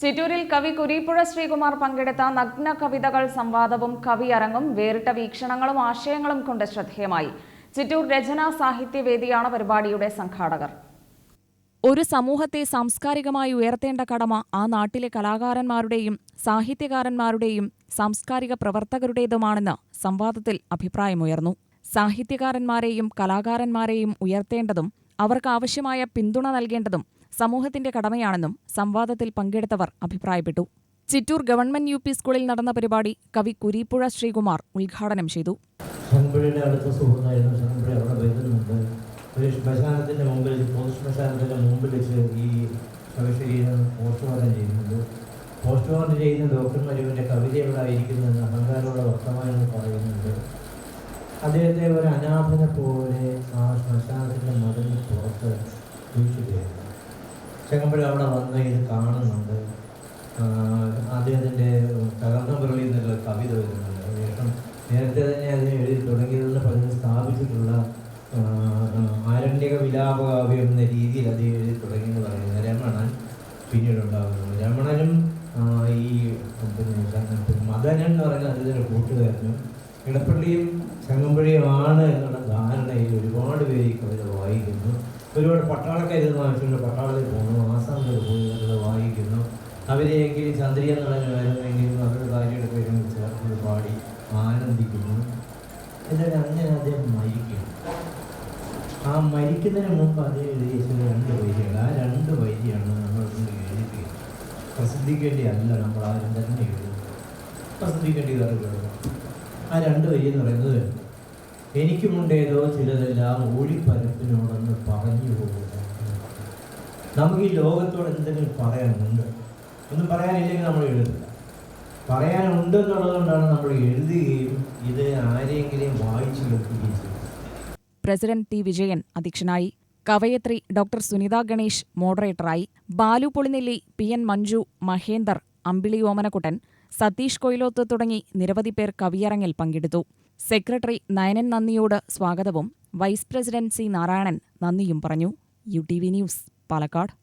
ചിറ്റൂരിൽ കവി കുരീപ്പുഴ ശ്രീകുമാർ പങ്കെടുത്ത നഗ്ന കവിതകൾ സംവാദവും കവിയരങ്ങും വേറിട്ട വീക്ഷണങ്ങളും ആശയങ്ങളും കൊണ്ട് ശ്രദ്ധേയമായി. ചിറ്റൂർ രചനാ സാഹിത്യവേദിയാണ് പരിപാടിയുടെ സംഘാടകർ. ഒരു സമൂഹത്തെ സാംസ്കാരികമായി ഉയർത്തേണ്ട കടമ ആ നാട്ടിലെ കലാകാരന്മാരുടെയും സാഹിത്യകാരന്മാരുടെയും സാംസ്കാരിക പ്രവർത്തകരുടേതുമാണെന്ന് സംവാദത്തിൽ അഭിപ്രായമുയർന്നു. സാഹിത്യകാരന്മാരെയും കലാകാരന്മാരെയും ഉയർത്തേണ്ടതും അവർക്ക് ആവശ്യമായ പിന്തുണ നൽകേണ്ടതും സമൂഹത്തിന്റെ കടമയാണെന്നും സംവാദത്തിൽ പങ്കെടുത്തവർ അഭിപ്രായപ്പെട്ടു. ചിറ്റൂർ ഗവൺമെന്റ് യു പി സ്കൂളിൽ നടന്ന പരിപാടി കവി കുരീപ്പുഴ ശ്രീകുമാർ ഉദ്ഘാടനം ചെയ്തു. അടുത്ത മുമ്പിൽ മുമ്പിൽ ഈ പോസ്റ്റ്മോർട്ടം ചെയ്യുന്ന ഡോക്ടർമാർ ഇവന്റെ കവിത എവിടെ അഹങ്കാരോടെ വർത്തമാനം പറയുന്നുണ്ട്. അദ്ദേഹത്തെ ഒരു അനാഥനെ പോലെ ആ ശ്മശാനത്തിന്റെ കുഴിച്ചിടുകയാണ് ചെങ്ങമ്പഴ അവിടെ വന്ന് ഇത് കാണുന്നുണ്ട് അദ്ദേഹത്തിന്റെ തകർന്ന മുരളിയിൽ നിന്നുള്ള കവിത വരുന്നുണ്ട്. അദ്ദേഹം നേരത്തെ തന്നെ അതിനെ എഴുതി തുടങ്ങിയതെന്ന് പറഞ്ഞ് സ്ഥാപിച്ചിട്ടുള്ള ആരണ്യക വിലാപകാവ്യം എന്ന രീതിയിൽ അത് എഴുതി തുടങ്ങിയെന്ന് പറയുന്നത് രമണൻ പിന്നീട് ഉണ്ടാകുന്നത് രമണനും ഈ പിന്നെ മദനൻ എന്ന് പറയുന്ന അദ്ദേഹത്തിന്റെ കൂട്ടുകാരനും ഇടപ്പള്ളിയും ചങ്ങമ്പഴിയുമാണ് എന്നുള്ള ധാരണയിൽ ഒരുപാട് പേര് ഈ കവിത വായിക്കുന്നു. ഒരുപാട് പട്ടാളക്കാരുന്ന് ആവശ്യമുണ്ട് പട്ടാളത്തിൽ പോകുന്നു. ആസാമിൽ പോയി അത് വായിക്കുന്നു. അവരെയെങ്കിലും ചന്ദ്രിയ നടനുമായിരുന്നെങ്കിലും അവരുടെ ഭാര്യയുടെ പേരും ചേർത്ത് പാടി ആനന്ദിക്കുന്നു. എന്നിട്ട് അങ്ങനെ അദ്ദേഹം മരിക്കും ആ മരിക്കുന്നതിന് മുമ്പ് അദ്ദേഹം എഴുതിയ രണ്ട് വൈദ്യകൾ ആ രണ്ട് വൈദ്യമാണ് നമ്മൾ എഴുതിക്കുക പ്രസിദ്ധിക്കേണ്ടി അല്ല നമ്മൾ ആരും തന്നെ എഴുതുന്നത് പ്രസിദ്ധിക്കേണ്ടി വേറെ ആ രണ്ട് വരി എന്ന് പറയുന്നത് എനിക്കുമുണ്ടേതോ ചിലതെല്ലാം ഊഴിപ്പരപ്പിനോടൊന്ന് പറഞ്ഞു പോകുക നമുക്ക് ഈ ലോകത്തോട് എന്തെങ്കിലും പറയാനുണ്ട്? ഒന്നും പറയാനില്ലെങ്കിൽ നമ്മൾ എഴുതില്ല പറയാനുണ്ടെന്നുള്ളതുകൊണ്ടാണ് നമ്മൾ എഴുതുകയും ഇത് ആരെങ്കിലും വായിച്ചു കേൾക്കുകയും ചെയ്യുന്നത്. പ്രസിഡന്റ് ടി വിജയൻ അധ്യക്ഷനായി കവയത്രി ഡോക്ടർ സുനിത ഗണേഷ് മോഡറേറ്ററായി ബാലു പൊളിനെല്ലി പി എൻ മഞ്ജു മഹേന്ദർ അമ്പിളി ഓമനക്കുട്ടൻ സതീഷ് കൊയിലോത്ത് തുടങ്ങി നിരവധി പേർ കവിയറങ്ങിൽ പങ്കെടുത്തു. സെക്രട്ടറി നയനൻ നന്ദിയോട് സ്വാഗതവും വൈസ് പ്രസിഡന്റ് സി നാരായണൻ നന്ദിയും പറഞ്ഞു. U T V news Palakkad.